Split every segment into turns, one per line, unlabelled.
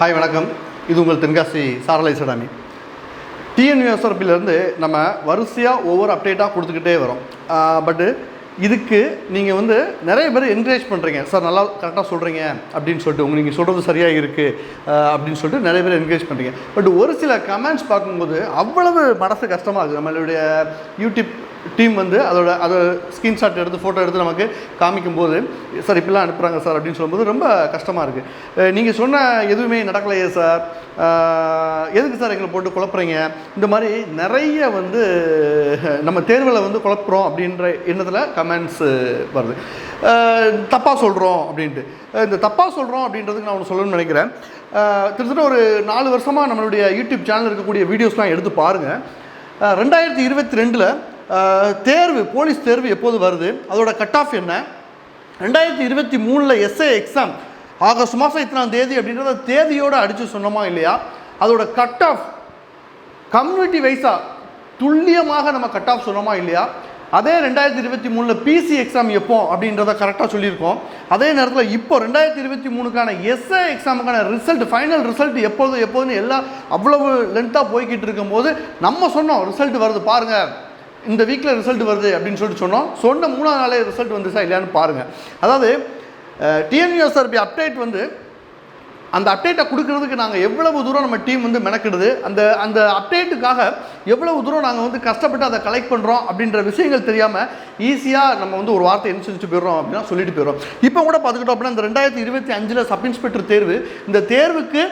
Hi வணக்கம். இது உங்கள் தென்காசி சாரலை சடாமி. டிஎன்யூஎஸ்ஆர்பிலேருந்து நம்ம வரிசையாக ஒவ்வொரு அப்டேட்டாக கொடுத்துக்கிட்டே வரோம். பட்டு இதுக்கு நீங்கள் வந்து நிறைய பேர் என்கரேஜ் பண்ணுறீங்க சார் நல்லா கரெக்டாக சொல்கிறீங்க அப்படின்னு சொல்லிட்டு உங்கள் நீங்கள் சொல்கிறது சரியாக இருக்குது அப்படின்னு சொல்லிட்டு நிறைய பேர் என்கரேஜ் பண்ணுறீங்க பட் ஒரு சில கமெண்ட்ஸ் பார்க்கும்போது அவ்வளவு மனசு கஷ்டமாக இருக்குது நம்மளுடைய யூடியூப் டீம் வந்து அதோட அதை ஸ்க்ரீன்ஷாட் எடுத்து ஃபோட்டோ எடுத்து நமக்கு காமிக்கும்போது சார் இப்படிலாம் அனுப்புகிறாங்க சார் அப்படின்னு சொல்லும்போது ரொம்ப கஷ்டமாக இருக்குது நீங்கள் சொன்ன எதுவுமே நடக்கலையே சார். எதுக்கு சார் எங்களை போட்டு குழப்புறீங்க? இந்த மாதிரி நிறைய வந்து நம்ம தேர்வில் வந்து குழப்புறோம் அப்படின்ற எண்ணத்தில் கமெண்ட்ஸ் வருது. தப்பாக சொல்கிறோம் அப்படின்ட்டு. இந்த தப்பாக சொல்கிறோம் அப்படின்றதுக்கு நான் ஒன்று சொல்லணும்னு நினைக்கிறேன். அஹ், கிட்டத்தட்ட ஒரு நாலு வருஷமாக நம்மளுடைய யூடியூப் சேனல் இருக்கக்கூடிய வீடியோஸ்லாம் எடுத்து பாருங்கள் ரெண்டாயிரத்தி இருபத்தி ரெண்டில் தேர்வு போலீஸ் தேர்வு எப்போது வருது? அதோட கட் ஆஃப் என்ன? ரெண்டாயிரத்தி இருபத்தி மூணில் எஸ்ஏ எக்ஸாம் ஆகஸ்ட் மாதம் இத்தனாம் தேதி அப்படின்றத தேதியோடு அடித்து சொன்னோமா இல்லையா? அதோட கட் ஆஃப் கம்யூனிட்டி வைஸாக துல்லியமாக நம்ம கட் ஆஃப் சொன்னோமா இல்லையா? அதே ரெண்டாயிரத்தி இருபத்தி மூணில் பிசி எக்ஸாம் எப்போ அப்படின்றத கரெக்டாக சொல்லியிருக்கோம். அதே நேரத்தில் இப்போ ரெண்டாயிரத்தி இருபத்தி மூணுக்கான எஸ்ஏ எக்ஸாமுக்கான ரிசல்ட் ஃபைனல் ரிசல்ட் எப்போது எப்போதுன்னு எல்லாம் அவ்வளவு லென்த்தாக போய்கிட்டு இருக்கும்போது நம்ம சொன்னோம் ரிசல்ட் வருது பாருங்கள் இந்த வீக்கில் ரிசல்ட் வருது அப்படின்னு சொல்லிட்டு சொன்னோம். சொன்ன மூணாவது நாளே ரிசல்ட் வந்துச்சா இல்லையான்னு பாருங்கள் அதாவது டிஎன்யூஎஸ்ஆர்பி அப்டேட் வந்து அந்த அப்டேட்டை கொடுக்கறதுக்கு நாங்கள் எவ்வளவு தூரம் நம்ம டீம் வந்து மெனக்கிடுது அந்த அந்த அப்டேட்டுக்காக எவ்வளவு தூரம் நாங்கள் வந்து கஷ்டப்பட்டு அதை கலெக்ட் பண்ணுறோம் அப்படின்ற விஷயங்கள் தெரியாமல் ஈஸியாக நம்ம வந்து ஒரு வார்த்தை என்ன செஞ்சுட்டு போயிடுறோம் அப்படின்னா சொல்லிட்டு போயிடுறோம். இப்போ கூட பார்த்துக்கிட்டோம் அப்படின்னா இந்த ரெண்டாயிரத்தி இருபத்தி அஞ்சில் சப் இன்ஸ்பெக்டர் தேர்வு இந்த தேர்வுக்கு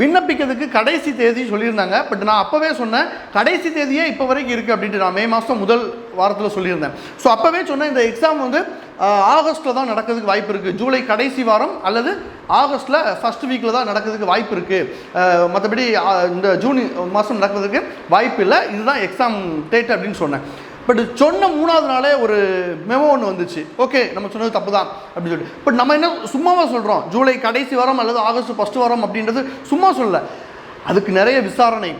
விண்ணப்பிக்கிறதுக்கு கடைசி தேதி சொல்லியிருந்தாங்க. பட் நான் அப்போவே சொன்னேன் கடைசி தேதியே இப்போ வரைக்கும் இருக்குது அப்படின்ட்டு நான் மே மாதம் முதல் வாரத்தில் சொல்லியிருந்தேன். ஸோ அப்போவே சொன்னேன் இந்த எக்ஸாம் வந்து ஆகஸ்ட்டில் தான் நடக்கிறதுக்கு வாய்ப்பு இருக்குது ஜூலை கடைசி வாரம் அல்லது ஆகஸ்ட்டில் ஃபஸ்ட் வீக்கில் தான் நடக்கிறதுக்கு வாய்ப்பு இருக்குது மற்றபடி இந்த ஜூன் மாதம் நடக்கிறதுக்கு வாய்ப்பு இல்லை. இதுதான் எக்ஸாம் டேட் அப்படின்னு சொன்னேன். பட் சொன்ன மூணாவது நாளே ஒரு மெமோ ஒன்று வந்துச்சு. ஓகே நம்ம சொன்னது தப்பு தான் அப்படின்னு சொல்லிட்டு. பட் நம்ம என்ன சும்மாவாக சொல்கிறோம் ஜூலை கடைசி வாரம் அல்லது ஆகஸ்ட் ஃபஸ்ட் வாரம் அப்படின்றது சும்மா சொல்லலை. அதுக்கு நிறைய விசாரணை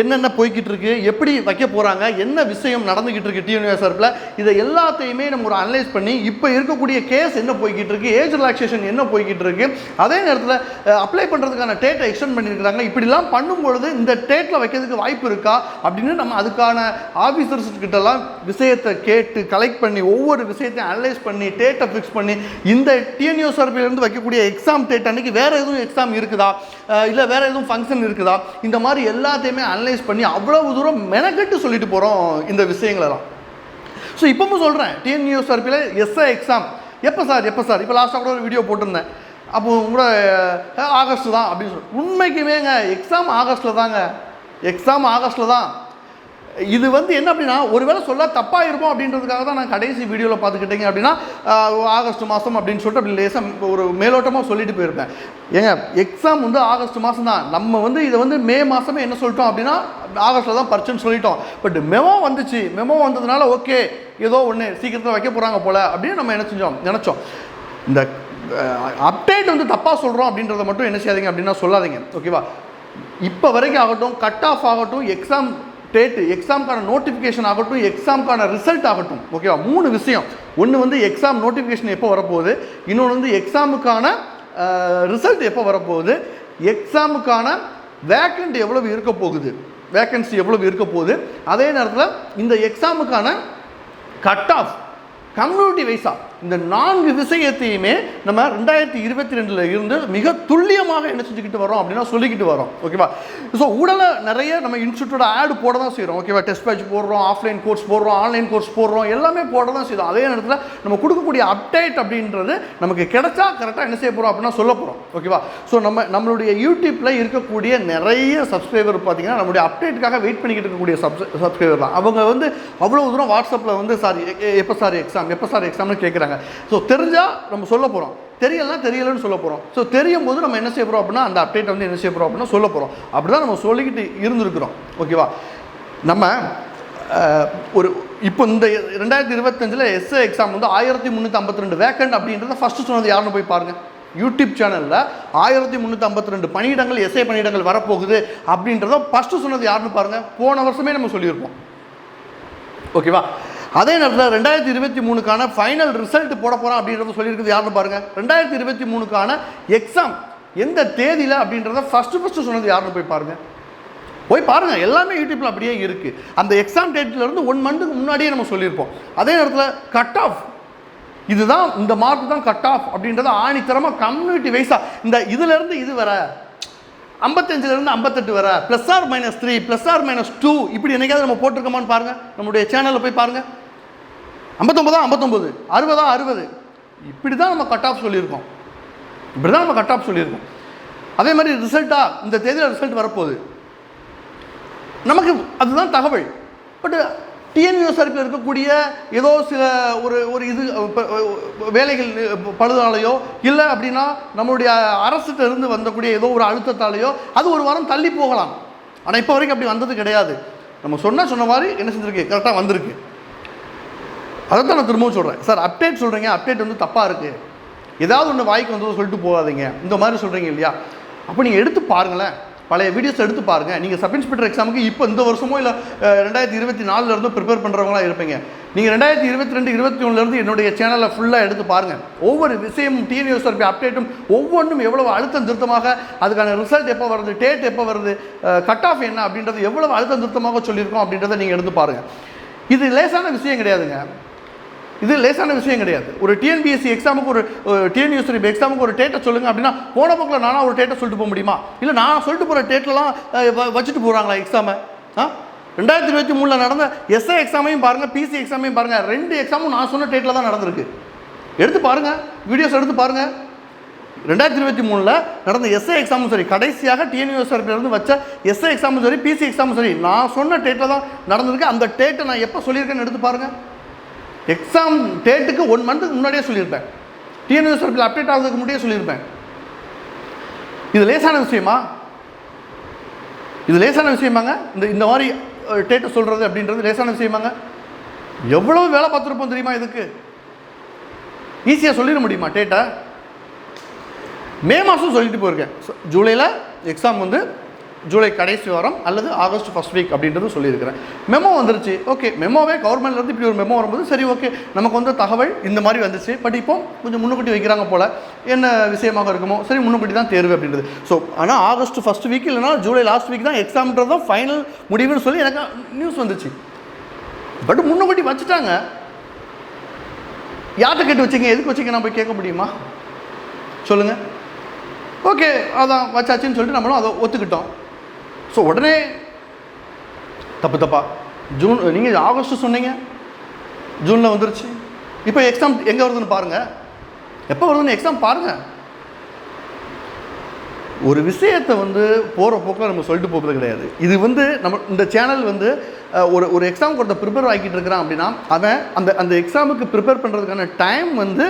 என்னென்ன போய்கிட்டு இருக்கு எப்படி வைக்க போகிறாங்க என்ன விஷயம் நடந்துக்கிட்டு இருக்கு டிஎன்யூஎஸ்ஆர்பில் இதை எல்லாத்தையுமே நம்ம ஒரு அனலைஸ் பண்ணி இப்போ இருக்கக்கூடிய கேஸ் என்ன போய்கிட்டு இருக்கு ஏஜ் ரிலாக்ஸேஷன் என்ன போய்கிட்டு இருக்கு அதே நேரத்தில் அப்ளை பண்ணுறதுக்கான டேட்டை எக்ஸ்டெண்ட் பண்ணியிருக்கிறாங்க. இப்படிலாம் பண்ணும்பொழுது இந்த டேட்டில் வைக்கிறதுக்கு வாய்ப்பு இருக்கா? அப்படின்னு நம்ம அதுக்கான ஆஃபீஸர்ஸ் கிட்டலாம் விஷயத்தை கேட்டு கலெக்ட் பண்ணி ஒவ்வொரு விஷயத்தையும் அனலைஸ் பண்ணி டேட்டை ஃபிக்ஸ் பண்ணி இந்த டிஎன்யூஎஸ்ஆர்பிலேருந்து வைக்கக்கூடிய எக்ஸாம் டேட் அன்னைக்கு வேறு எதுவும் எக்ஸாம் இருக்குதா? இல்லை வேறு எதுவும் ஃபங்க்ஷன் இருக்குதா? இந்த மாதிரி எல்லாத்தையுமே அனலைஸ் பண்ணி அவ்வளவு தூரம் மெனக்கெட்டு சொல்லிட்டு போகிறோம் இந்த விஷயங்களெல்லாம். ஸோ இப்போவும் சொல்கிறேன் டிஎன்யூஎஸ்ஆர்பியில் எஸ்ஐ எக்ஸாம் எப்போ சார் எப்போ சார்? இப்போ லாஸ்ட்டாக கூட ஒரு வீடியோ போட்டிருந்தேன். அப்போ கூட அஹ், ஆகஸ்ட் தான் அப்படின்னு சொல்லி உண்மைக்குமேங்க எக்ஸாம் ஆகஸ்ட்டில் தாங்க. எக்ஸாம் ஆகஸ்ட்டில் தான். இது வந்து என்ன அப்படின்னா ஒருவேளை சொல்ல தப்பாக இருப்போம் அப்படின்றதுக்காக தான் நான் கடைசி வீடியோவில் பார்த்துக்கிட்டீங்க அப்படின்னா ஆகஸ்ட் மாதம் அப்படின்னு சொல்லிட்டு அப்படி லேசாக ஒரு மேலோட்டமாக சொல்லிட்டு போயிருப்பேன். ஏங்க எக்ஸாம் வந்து ஆகஸ்ட் மாதம் தான். நம்ம வந்து இதை வந்து மே மாதமே என்ன சொல்லிட்டோம் அப்படின்னா ஆகஸ்ட்டில் தான் பரிச்சுன்னு சொல்லிட்டோம். பட் மெமோ வந்துச்சு. மெமோ வந்ததுனால ஓகே ஏதோ ஒன்று சீக்கிரத்தில் வைக்க போகிறாங்க போல் அப்படின்னு நம்ம என்ன செஞ்சோம்? நினச்சோம். இந்த அப்டேட் வந்து தப்பாக சொல்கிறோம் அப்படின்றத மட்டும் என்ன செய்யாதீங்க அப்படின்னா சொல்லாதீங்க. ஓகேவா இப்போ வரைக்கும் ஆகட்டும் கட் ஆஃப் ஆகட்டும் எக்ஸாம் டேட்டு எக்ஸாமுக்கான நோட்டிஃபிகேஷன் ஆகட்டும் எக்ஸாமுக்கான ரிசல்ட் ஆகட்டும். ஓகேவா மூணு விஷயம். ஒன்று வந்து எக்ஸாம் நோட்டிஃபிகேஷன் எப்போ வரப்போகுது? இன்னொன்று வந்து எக்ஸாமுக்கான ரிசல்ட் எப்போ வரப்போகுது? எக்ஸாமுக்கான வேக்கண்ட் எவ்வளவு இருக்க போகுது? வேக்கன்சி எவ்வளவு இருக்க போகுது? அதே நேரத்தில் இந்த எக்ஸாமுக்கான கட் ஆஃப் கம்யூனிட்டி வைஸாக இந்த நான்கு விஷயத்தையுமே நம்ம ரெண்டாயிரத்தி இருபத்தி ரெண்டில் இருந்து மிக துல்லியமாக என்ன செஞ்சுக்கிட்டு வரோம் அப்படின்னா சொல்லிக்கிட்டு வரோம். ஓகேவா? ஸோ உடலை நிறைய நம்ம இன்ஸ்டியூட்டோட ஆடு போட தான் செய்கிறோம் ஓகேவா? டெஸ்ட் பேட்ச் போடுறோம் ஆஃப்லைன் கோர்ஸ் போடுறோம் ஆன்லைன் கோர்ஸ் போடுறோம் எல்லாமே போட தான் செய்கிறோம் அதே நேரத்தில் நம்ம கொடுக்கக்கூடிய அப்டேட் அப்படின்றது நமக்கு கிடைச்சா கரெக்டாக என்ன செய்ய போகிறோம் அப்படின்னா சொல்ல போகிறோம் ஓகேவா? ஸோ நம்ம நம்மளுடைய யூடியூப்பில் இருக்கக்கூடிய நிறைய சப்ஸ்கிரைபர் பார்த்தீங்கன்னா நம்மளுடைய அப்டேட்டுக்காக வெயிட் பண்ணிக்கிட்டு இருக்கக்கூடிய சப்ஸ் சப்ஸ்கிரைபர் தான். அவங்க வந்து அவ்வளோ தூரம் வாட்ஸ்அப்பில் வந்து சார் எப்போ சார் எக்ஸாம் எப்போ சார் எக்ஸாம்னு கேட்குறாங்க ஸோ தெரிஞ்சால் நம்ம சொல்ல போகிறோம் தெரியலனா தெரியலன்னு சொல்ல போகிறோம் ஸோ தெரியும் போது நம்ம என்ன செய்ய போகிறோம் அப்படின்னா அந்த அப்டேட் வந்து என்ன செய்ய போகிறோம் அப்படின்னா சொல்ல போகிறோம் அப்படி தான் நம்ம சொல்லிக்கிட்டு இருந்திருக்கிறோம். ஓகேவா நம்ம ஒரு இப்போ இந்த ரெண்டாயிரத்தி இருபத்தஞ்சில் எஸ்ஏ எக்ஸாம் வந்து ஆயிரத்தி முந்நூற்றி ஐம்பத்தி ரெண்டு வேக்கண்ட் அப்படின்றத ஃபஸ்ட்டு சொன்னது யாருன்னு போய் பாருங்கள் யூடியூப் சேனலில் ஆயிரத்தி முந்நூற்றி ஐம்பத்தி ரெண்டு பணியிடங்கள் எஸ்ஏ பணியிடங்கள் வரப்போகுது அப்படின்றத ஃபஸ்ட்டு சொன்னது யாருன்னு பாருங்கள் போன வருஷமே நம்ம சொல்லியிருப்போம். ஓகேவா அதே நேரத்தில் ரெண்டாயிரத்தி இருபத்தி மூணுக்கான ஃபைனல் ரிசல்ட் போட போகிறோம் அப்படின்றத சொல்லியிருக்குது யாருன்னு பாருங்கள் ரெண்டாயிரத்தி இருபத்தி மூணுக்கான எக்ஸாம் எந்த தேதியில் அப்படின்றத ஃபஸ்ட்டு ஃபஸ்ட்டு சொன்னது யாருன்னு போய் பாருங்கள் போய் பாருங்கள் எல்லாமே யூடியூப்பில் அப்படியே இருக்குது அந்த எக்ஸாம் டேட்லேருந்து ஒன் மந்த்துக்கு முன்னாடியே நம்ம சொல்லியிருப்போம். அதே நேரத்தில் கட் ஆஃப் இதுதான் இந்த மார்க் தான் கட் ஆஃப் அப்படின்றத ஆணித்தரமாக கம்யூனிட்டி வைஸாக இந்த இதுலேருந்து இது வர ஐம்பத்தஞ்சிலேருந்து ஐம்பத்தெட்டு வர plus or minus three plus or minus two இப்படி என்னைக்காவது நம்ம போட்டிருக்கோமான்னு பாருங்கள் நம்மளுடைய சேனலில் போய் பாருங்கள் ஐம்பத்தொம்பதா ஐம்பத்தொம்பது அறுபதா அறுபது? இப்படி தான் நம்ம கட் ஆஃப் சொல்லியிருக்கோம். இப்படி தான் நம்ம கட் ஆஃப் சொல்லியிருக்கோம். அதே மாதிரி ரிசல்ட்டாக இந்த தேதியில் ரிசல்ட் வரப்போகுது. நமக்கு அதுதான் தகவல். பட் டிஎன்யூ டிஎன்யூஎஸ்ஆர்பியில் இருக்கக்கூடிய ஏதோ சில ஒரு ஒரு இது வேலைகள் பழுதாலேயோ இல்லை அப்படின்னா நம்மளுடைய அரசுகிட்ட இருந்து வந்தக்கூடிய ஏதோ ஒரு அழுத்தத்தாலேயோ அது ஒரு வாரம் தள்ளி போகலாம். ஆனால் இப்போ வரைக்கும் அப்படி வந்தது கிடையாது. நம்ம சொன்ன சொன்ன மாதிரி என்ன செஞ்சிருக்கு? கரெக்டாக வந்திருக்கு. அதை தான் நான் திரும்பவும் சொல்கிறேன் சார் அப்டேட் சொல்கிறீங்க அப்டேட் வந்து தப்பாக இருக்குது ஏதாவது ஒன்று வாய்க்கு வந்ததோ சொல்லிட்டு போகாதீங்க. இந்த மாதிரி சொல்கிறீங்க இல்லையா? அப்போ நீங்கள் எடுத்து பாருங்களேன். பழைய வீடியோஸ் எடுத்து பாருங்கள் நீங்கள் சப் இன்ஸ்பெக்டர் எக்ஸாமுக்கு இப்போ இந்த வருஷமோ இல்லை ரெண்டாயிரத்தி இருபத்தி நாலுலேருந்து ப்ரிப்பேர் பண்ணுறவங்களா இருப்பீங்க. நீங்கள் ரெண்டாயிரத்தி இருபத்தி ரெண்டு இருபத்தி ஒன்றுலேருந்து என்னுடைய சேனலை ஃபுல்லாக எடுத்து பாருங்கள் ஒவ்வொரு விஷயமும் டிஎன்யூஎஸ்ஆர்பி அப்டேட்டும் ஒவ்வொன்றும் எவ்வளோ அழுத்தம் திருத்தமாக அதுக்கான ரிசல்ட் எப்போ வருது டேட் எப்போ வருது கட் ஆஃப் என்ன அப்படின்றது எவ்வளோ அழுத்தம் திருத்தமாக சொல்லியிருக்கோம் அப்படின்றத நீங்கள் எடுத்து பாருங்கள் இது லேசான விஷயம் கிடையாதுங்க. இது லேசான விஷயம் கிடையாது. ஒரு டிஎன்பிஎஸ்சி எக்ஸாமுக்கு ஒரு டிஎன்யூஎஸ்சி எக்ஸாமுக்கு ஒரு டேட்டை சொல்லுங்கள் அப்படின்னா போன போக்கில் நானாக ஒரு டேட்டை சொல்லிட்டு போக முடியுமா? இல்லை நான் சொல்லிட்டு போகிற டேட்லலாம் வச்சுட்டு போகிறாங்களா எக்ஸாமை ஆ? ரெண்டாயிரத்தி இருபத்தி மூணில் நடந்த எஸ்ஐ எக்ஸாமையும் பாருங்கள் பிசி எக்ஸாமையும் பாருங்கள் ரெண்டு எக்ஸாமும் நான் சொன்ன டேட்டில் தான் நடந்திருக்கு. எடுத்து பாருங்கள் வீடியோஸ் எடுத்து பாருங்கள் ரெண்டாயிரத்தி இருபத்தி மூணில் நடந்த எஸ்ஐ எக்ஸாமும் சரி கடைசியாக டிஎன்யூஎஸ்ஆர்பிலேருந்து வச்ச எஸ்ஐ எக்ஸாமும் சரி பிசி எக்ஸாமும் சரி நான் சொன்ன டேட்டில் தான் நடந்திருக்கு. அந்த டேட்டை நான் எப்போ சொல்லியிருக்கேன்னு எடுத்து பாருங்கள் எக்ஸாம் டேட்டுக்கு ஒன் மந்த்துக்கு முன்னாடியே சொல்லியிருப்பேன். டிஎன்யூஎஸ்ஆர்பியில் அப்டேட் ஆகிறதுக்கு முன்னாடியே சொல்லியிருப்பேன். இது லேசான விஷயமா? இது லேசான விஷயமாங்க? இந்த இந்த மாதிரி டேட்டை சொல்கிறது அப்படின்றது லேசான விஷயமாங்க? எவ்வளோ வேலை பார்த்துருப்போம் தெரியுமா இதுக்கு? ஈஸியாக சொல்லிட முடியுமா டேட்டை மே மாதம் சொல்லிட்டு போயிருக்கேன். ஜூலையில் எக்ஸாம் வந்து ஜூலை கடைசி வாரம் அல்லது ஆகஸ்ட் ஃபஸ்ட் வீக் அப்படின்றது சொல்லியிருக்கிறேன். மெமோ வந்துருச்சு. ஓகே மெமோவே கவர்மெண்ட்லேருந்து இப்படி ஒரு மெமோ வரும்போது சரி ஓகே நமக்கு வந்து தகவல் இந்த மாதிரி வந்துச்சு. பட் இப்போ கொஞ்சம் முன்னுக்கூட்டி வைக்கிறாங்க போல் என்ன விஷயமாக இருக்குமோ சரி முன்னுக்கூட்டி தான் தேர்வு அப்படின்றது. ஸோ ஆனால் ஆகஸ்ட் ஃபஸ்ட் வீக் இல்லைனா ஜூலை லாஸ்ட் வீக் தான் எக்ஸாம்ன்றது தான் ஃபைனல் முடிவுன்னு சொல்லி எனக்கு நியூஸ் வந்துச்சு. பட் முன்னுக்கூட்டி வச்சுட்டாங்க. யார்கிட்ட கேட்டு வச்சிங்க? எதுக்கு வச்சிங்க? நான் போய் கேட்க முடியுமா? சொல்லுங்கள் ஓகே அதான் வச்சாச்சுன்னு சொல்லிட்டு நம்மளும் அதை ஒத்துக்கிட்டோம். ஸோ உடனே தப்பு தப்பா. ஜூன் நீங்கள் ஆகஸ்ட் சொன்னீங்க. ஜூனில் வந்துருச்சு. இப்போ எக்ஸாம் எங்கே வருதுன்னு பாருங்கள் எப்போ வருதுன்னு எக்ஸாம் பாருங்கள் ஒரு விஷயத்தை வந்து போகிற போக்கில் நம்ம சொல்லிட்டு போகிறது கிடையாது. இது வந்து நம்ம இந்த சேனல் வந்து ஒரு ஒரு எக்ஸாமுக்கு ஒருத்தர் ப்ரிப்பேர் ஆகிட்டு இருக்கிறான் அப்படின்னா அவன் அந்த அந்த எக்ஸாமுக்கு ப்ரிப்பேர் பண்ணுறதுக்கான டைம் வந்து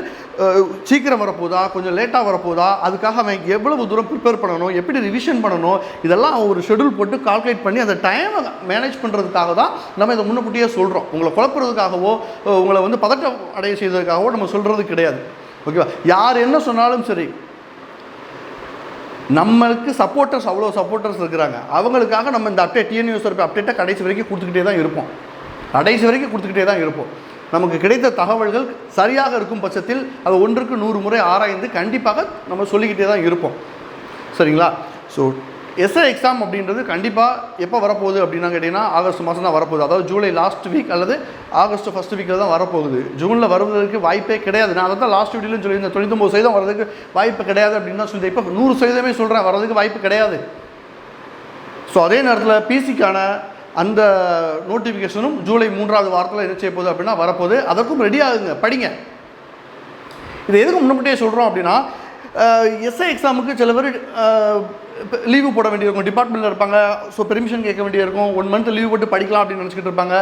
சீக்கிரம் வரப்போதா கொஞ்சம் லேட்டாக வரப்போதா அதுக்காக அவன் எவ்வளவு தூரம் ப்ரிப்பேர் பண்ணணும்? எப்படி ரிவிஷன் பண்ணணும்? இதெல்லாம் அவன் ஒரு ஷெடியூல் போட்டு கால்குலேட் பண்ணி அந்த டைமை மேனேஜ் பண்ணுறதுக்காக தான் நம்ம இதை முன்னக்கூட்டியே சொல்கிறோம் உங்களை குழப்புறதுக்காகவோ உங்களை வந்து பதட்டம் அடைய செய்வதற்காகவோ நம்ம சொல்கிறது கிடையாது. ஓகேவா? யார் என்ன சொன்னாலும் சரி நம்மளுக்கு சப்போர்ட்டர்ஸ் அவ்வளோ சப்போர்ட்டர்ஸ் இருக்கிறாங்க. அவங்களுக்காக நம்ம இந்த அப்டேட் டிஎன்யூஎஸ் அப்டேட்டை கடைசி வரைக்கும் கொடுத்துக்கிட்டே தான் இருப்போம். கடைசி வரைக்கும் கொடுத்துக்கிட்டே தான் இருப்போம். நமக்கு கிடைத்த தகவல்கள் சரியாக இருக்கும் பட்சத்தில் அது ஒன்றுக்கு நூறு முறை ஆராய்ந்து கண்டிப்பாக நம்ம சொல்லிக்கிட்டே தான் இருப்போம். சரிங்களா? ஸோ எஸ்ஐ எக்ஸாம் அப்படின்றது கண்டிப்பாக எப்போ வரப்போகுது அப்படின்னா கேட்டிங்கன்னா ஆகஸ்ட் மாதம் தான் வரப்போகுது. அதாவது ஜூலை லாஸ்ட் வீக் அல்லது ஆகஸ்ட் ஃபஸ்ட் வீக்கில் தான் வரப்போகுது. ஜூனில் வருவதற்கு வாய்ப்பே கிடையாது. நான் அதை தான் லாஸ்ட் வீடியோலையும் சொல்லியிருந்தேன். தொண்ணூத்தொம்பது சதவீதம் வரதுக்கு வாய்ப்பு கிடையாது அப்படின்னு தான் சொல்லியிருந்தேன் இப்போ நூறு சதவீதமே சொல்கிறேன் வரதுக்கு வாய்ப்பு கிடையாது. ஸோ அதே நேரத்தில் பிசிக்கான அந்த நோட்டிஃபிகேஷனும் ஜூலை மூன்றாவது வாரத்தில் என்ன செய்ய போகுது அப்படின்னா வரப்போகுது. அதற்கும் ரெடி ஆகுங்க. படிங்க. இது எதுக்கு முன்னாடியே சொல்கிறோம் அப்படின்னா எஸ்ஐ எக்ஸாமுக்கு சில பேர் லீவு போட வேண்டியிருக்கும். டிபார்ட்மெண்ட்டில் இருப்பாங்க. ஸோ பெர்மிஷன் கேட்க வேண்டியிருக்கும். ஒன் மந்த் லீவ் போட்டு படிக்கலாம் அப்படின்னு நினச்சிக்கிட்டு இருப்பாங்க.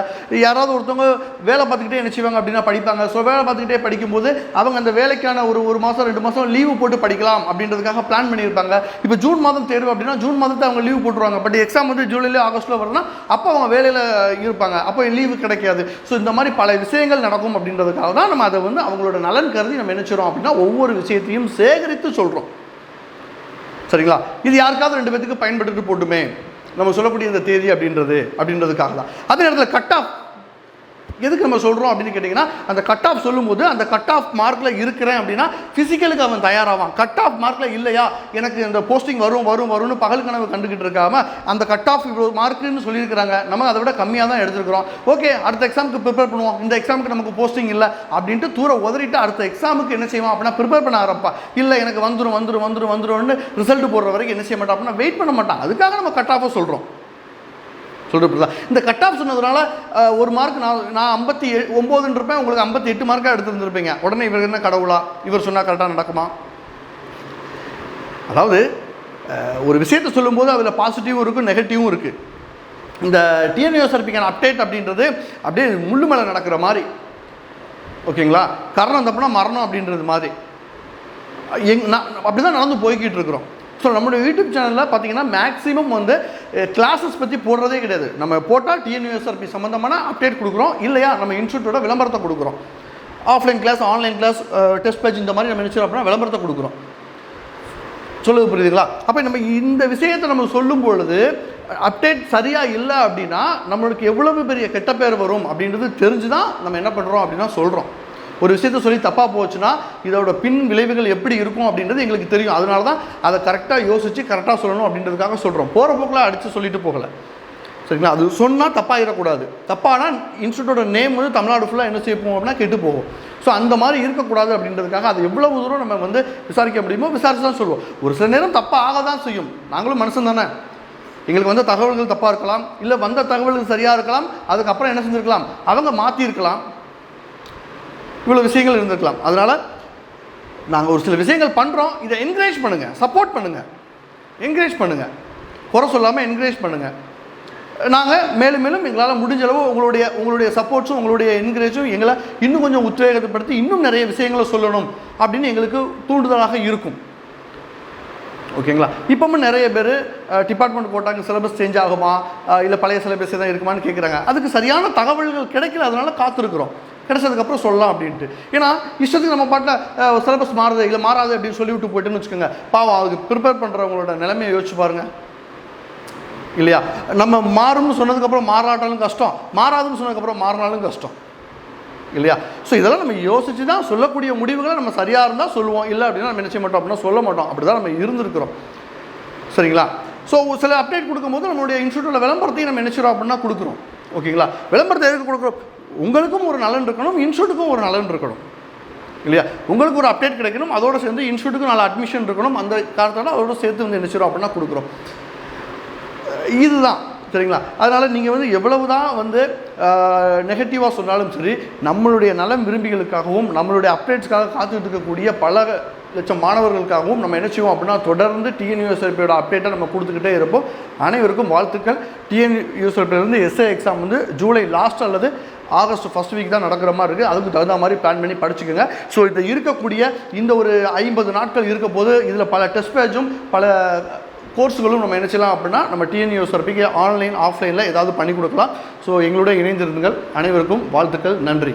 யாராவது ஒருத்தவங்க வேலை பார்த்துக்கிட்டே என்ன செய்வாங்க அப்படின்னா படிப்பாங்க. ஸோ வேலை பார்த்துக்கிட்டே படிக்கும்போது அவங்க அந்த வேலைக்கான ஒரு ஒரு மாதம் ரெண்டு மாதம் லீவு போட்டு படிக்கலாம் அப்படின்றதுக்காக பிளான் பண்ணியிருப்பாங்க. இப்போ ஜூன் மாதம் தேர்வு அப்படின்னா ஜூன் மாதத்தை அவங்க லீவ் போட்டுருவாங்க. பட் எக்ஸாம் வந்து ஜூலையில் ஆகஸ்ட்டில் வரணும்னா அப்போ அவங்க வேலையில் இருப்பாங்க. அப்போ லீவு கிடைக்காது. ஸோ இந்த மாதிரி பல விஷயங்கள் நடக்கும் அப்படின்றதுக்காக தான் நம்ம அதை வந்து அவங்களோட நலன் கருதி நம்ம நினைச்சிடும் அப்படின்னா ஒவ்வொரு விஷயத்தையும் சேகரித்து சொல்கிறோம் சரிங்களா? இது யாருக்காவது ரெண்டு பேத்துக்கு பயன்பட்டுட்டு போட்டுமே. நம்ம சொல்லக்கூடிய இந்த தேதி அப்படின்றது அப்படின்றதுக்காக தான் அதே நேரத்தில் கட் ஆஃப் எதுக்கு நம்ம சொல்கிறோம் அப்படின்னு கேட்டிங்கன்னா அந்த கட் ஆஃப் சொல்லும்போது அந்த கட் ஆஃப் மார்க்கில் இருக்கிறேன் அப்படின்னா ஃபிசிக்கலுக்கு அவன் தயாராவான். கட் ஆஃப் மார்க்கில் இல்லையா? எனக்கு இந்த போஸ்டிங் வரும் வரும் வரும்னு பகல் கனவு கண்டுக்கிட்டு இருக்காம அந்த கட் ஆஃப் இவ்வளோ மார்க்குன்னு சொல்லியிருக்கிறாங்க. நம்ம அதை விட கம்மியாக தான் எடுத்துருக்கிறோம். ஓகே அடுத்த எக்ஸாமுக்கு ப்ரிப்பேர் பண்ணுவோம். இந்த எக்ஸாமுக்கு நமக்கு போஸ்டிங் இல்லை அப்படின்ட்டு தூர உதறிட்டு அடுத்த எக்ஸாமுக்கு என்ன செய்வோம் அப்படின்னா ப்ரிப்பேர் பண்ண ஆரம்பா இல்லை எனக்கு வந்துடும் வந்துடும் வந்துடும் வந்துடும்னு ரிசல்ட் போடுற வரைக்கும் என்ன செய்ய மாட்டான் அப்படின்னா வெயிட் பண்ண மாட்டான். அதுக்காக நம்ம கட் ஆஃபாக சொல்கிறோம் சொல்கிறது இந்த கட் ஆஃப் சொன்னதுனால ஒரு மார்க் நான் நான் ஐம்பத்தி ஏ ஒம்போதுன்னு இருப்பேன் உங்களுக்கு ஐம்பத்தி எட்டு மார்க்காக எடுத்துருந்துருப்பீங்க. உடனே இவர் என்ன கடவுளா? இவர் சொன்னால் கரெக்டாக நடக்குமா? அதாவது ஒரு விஷயத்தை சொல்லும்போது அதில் பாசிட்டிவும் இருக்குது நெகட்டிவும் இருக்குது இந்த டிஎன்யூஎஸ்ஆர்பிக்கான அப்டேட் அப்படின்றது அப்படியே முள்ளு மேலே நடக்கிற மாதிரி. ஓகேங்களா? கரணம் தப்புனா மரணம் அப்படின்றது மாதிரி. எங் நான் அப்படி தான் நடந்து போய்கிட்டு இருக்கிறோம். ஸோ நம்மளுடைய யூடியூப் சேனலில் பார்த்தீங்கன்னா மேக்ஸிமம் வந்து கிளாஸஸ் பற்றி போடுறதே கிடையாது. நம்ம போட்டால் டிஎன்யூஎஸ்ஆர்பி சம்மந்தமான அப்டேட் கொடுக்குறோம். இல்லையா நம்ம இன்ஸ்டியூட்டோட விளம்பரத்தை கொடுக்குறோம். Offline class online class test page இந்த மாதிரி நம்ம நினச்சோம் அப்படின்னா விளம்பரத்தை கொடுக்குறோம். சொல்லுது புரியுதுங்களா? அப்போ நம்ம இந்த விஷயத்தை நம்ம சொல்லும் பொழுது அப்டேட் சரியாக இல்லை அப்படின்னா நம்மளுக்கு எவ்வளவு பெரிய கெட்ட பேர் வரும் அப்படின்றது தெரிஞ்சு தான் நம்ம என்ன பண்ணுறோம் அப்படின்னா சொல்கிறோம் ஒரு விஷயத்த சொல்லி தப்பாக போச்சுன்னா இதோட பின் விளைவுகள் எப்படி இருக்கும் அப்படின்றது எங்களுக்கு தெரியும். அதனால தான் அதை கரெக்டாக யோசித்து கரெக்டாக சொல்லணும் அப்படின்றதுக்காக சொல்கிறோம் போகிற போக்கில் அடித்து சொல்லிட்டு போகலை. சரிங்களா? அது சொன்னால் தப்பாகிடக்கூடாது தப்பானா இன்ஸ்டியூட்டோட நேம் வந்து தமிழ்நாடு ஃபுல்லாக என்ன செய்ய போகும் அப்படின்னா கெட்டு போகும். ஸோ அந்த மாதிரி இருக்கக்கூடாது அப்படின்றதுக்காக அது எவ்வளவு தூரம் நம்ம வந்து விசாரிக்க முடியுமோ விசாரிச்சு தான் சொல்லுவோம் ஒரு சில நேரம் தப்பாக ஆக தான் செய்யும். நாங்களும் மனுஷன் தானே. எங்களுக்கு வந்த தகவல்கள் தப்பாக இருக்கலாம். இல்லை வந்த தகவல்கள் சரியாக இருக்கலாம். அதுக்கப்புறம் என்ன செஞ்சுருக்கலாம்? அவங்க மாற்றிருக்கலாம் இவ்வளோ விஷயங்கள் இருந்திருக்கலாம். அதனால் நாங்கள் ஒரு சில விஷயங்கள் பண்ணுறோம் இதை என்கரேஜ் பண்ணுங்கள் சப்போர்ட் பண்ணுங்கள் என்கரேஜ் பண்ணுங்கள் குறை சொல்லாமல் என்கரேஜ் பண்ணுங்கள் நாங்கள் மேலும் மேலும் எங்களால் முடிஞ்ச அளவு உங்களுடைய உங்களுடைய சப்போர்ட்ஸும் உங்களுடைய என்கரேஜும் எங்களை இன்னும் கொஞ்சம் உத்வேகப்படுத்தி இன்னும் நிறைய விஷயங்களை சொல்லணும் அப்படின்னு எங்களுக்கு தூண்டுதலாக இருக்கும். ஓகேங்களா இப்பவும் நிறைய பேர் டிபார்ட்மெண்ட் போட்டாங்க. சிலபஸ் சேஞ்ச் ஆகுமா? இல்லை பழைய சிலபஸ் தான் இருக்குமான்னு கேட்குறாங்க அதுக்கு சரியான தகவல்கள் கிடைக்கல. அதனால காத்திருக்கிறோம். கிடைச்சதுக்கப்புறம் சொல்லலாம் அப்படின்ட்டு. ஏன்னா இஷ்டத்துக்கு நம்ம பாட்டில் சிலபஸ் மாறுது இல்லை மாறாது அப்படின்னு சொல்லிவிட்டு போயிட்டுன்னு வச்சுக்கோங்க. பாவம் அதுக்கு ப்ரிப்பேர் பண்ணுறவங்களோட நிலைமையை யோசிச்சு பாருங்கள் இல்லையா? நம்ம மாறும்னு சொன்னதுக்கப்புறம் மாறாட்டாலும் கஷ்டம். மாறாதுன்னு சொன்னதுக்கப்புறம் மாறினாலும் கஷ்டம். இல்லையா? ஸோ இதெல்லாம் நம்ம யோசித்து தான் சொல்லக்கூடிய முடிவுகளை நம்ம சரியாக இருந்தால் சொல்லுவோம். இல்லை அப்படின்னா நம்ம என்ன செய்ய மாட்டோம் அப்படின்னா சொல்ல மாட்டோம். அப்படி தான் நம்ம இருந்திருக்கிறோம். சரிங்களா? ஸோ சில அப்டேட் கொடுக்கும்போது நம்மளுடைய இன்ஸ்டியூட்டில் விளம்பரத்தையும் நம்ம நினைச்சிடும் அப்படின்னா கொடுக்குறோம். ஓகேங்களா? விளம்பரத்தை எதுக்கு கொடுக்குறோம்? உங்களுக்கும் ஒரு நலன் இருக்கணும் இன்ஸ்டியூட்டுக்கும் ஒரு நலன் இருக்கணும். இல்லையா? உங்களுக்கு ஒரு அப்டேட் கிடைக்கணும் அதோடு சேர்ந்து இன்ஸ்டியூட்டுக்கும் நல்ல அட்மிஷன் இருக்கணும். அந்த காரணத்தோட அதோட சேர்த்து வந்து நினைச்சிடும் அப்படின்னா கொடுக்குறோம். இதுதான் சரிங்களா? அதனால் நீங்கள் வந்து எவ்வளவு தான் வந்து நெகட்டிவாக சொன்னாலும் சரி நம்மளுடைய நலம் விரும்பிகளுக்காகவும் நம்மளுடைய அப்டேட்ஸ்க்காக காத்துக்கிட்டு இருக்கக்கூடிய பல லட்சம் மாணவர்களுக்காகவும் நம்ம என்ன செய்வோம் அப்படின்னா தொடர்ந்து டிஎன்யூஎஸ்எல்பியோட அப்டேட்டை நம்ம கொடுத்துக்கிட்டே இருப்போம். அனைவருக்கும் வாழ்த்துக்கள். டிஎன்யூஎஸ்எல்பியிலேருந்து எஸ்ஏ எக்ஸாம் வந்து ஜூலை லாஸ்ட் அல்லது ஆகஸ்ட் ஃபர்ஸ்ட் வீக் தான் நடக்கிற மாதிரி இருக்குது அதுக்கு தகுந்த மாதிரி பிளான் பண்ணி படிச்சுக்கோங்க. ஸோ இது இருக்கக்கூடிய இந்த ஒரு ஐம்பது நாட்கள் இருக்க போது இதில் பல டெஸ்ட் பேஜும் பல கோர்ஸுகளும் நம்ம என்ன செய்யலாம் அப்படின்னா நம்ம டிஎன்யூஎஸ்ஆர்பிக்கு ஆன்லைன் ஆஃப்லைனில் ஏதாவது பண்ணி கொடுக்கலாம். ஸோ எங்களோட இணைந்திருந்துங்கள் அனைவருக்கும் வாழ்த்துக்கள். நன்றி.